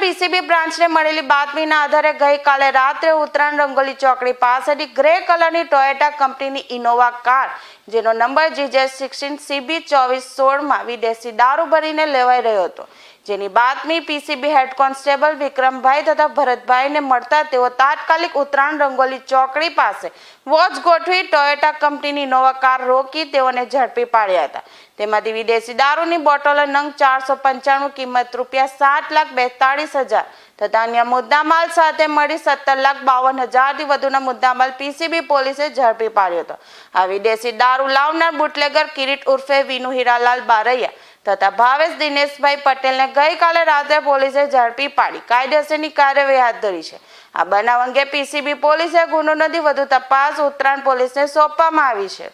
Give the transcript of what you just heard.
PCB બ્રાન્ચને મળેલી બાતમીના આધારે ગઈકાલે રાત્રે ઉત્તરાયણ રંગોલી ચોકડી પાસેથી ગ્રે કલરની ટોયોટા કંપનીની ઇનોવા કાર, જેનો નંબર જીજે સિક્સટીન સીબી ચોવીસ સોળમાં વિદેશી દારૂ ભરીને લેવાઈ રહ્યો હતો. જેની બાતમી પીસીબી હેડ કોન્સ્ટેબલ વિક્રમભાઈ તથા ભરતભાઈને મળતા તેઓ તાત્કાલિક ઉત્તરાયણ રંગોલી ચોકડી પાસે વોચ ગોઠવી ટોયોટા કંપનીની નોવા કાર રોકી તેઓને ઝડપી પાડ્યા હતા. તેમાંથી વિદેશી દારૂની બોટલો નંગ ચારસો પંચાણું કિંમત રૂપિયા સાત લાખ બેતાળીસ હજાર તથા અન્ય મુદ્દામાલ સાથે મળી સત્તર લાખ બાવન હજારથી વધુના મુદ્દામાલ પીસીબી પોલીસે ઝડપી પાડ્યો હતો. આ વિદેશી દારૂ લાવનાર બુટલેગર કિરીટ ઉર્ફે વિનુ હીરાલાલ બારૈયા તથા ભાવેશ દિનેશભાઈ પટેલને ગઈકાલે રાત્રે પોલીસે ઝડપી પાડી. કાયદેસરની કાર્યવાહી હાથ ધરી છે. આ બનાવ અંગે પીસીબી પોલીસે ગુનો નોંધી વધુ તપાસ ઉત્તરાયણ પોલીસને સોંપવામાં આવી છે.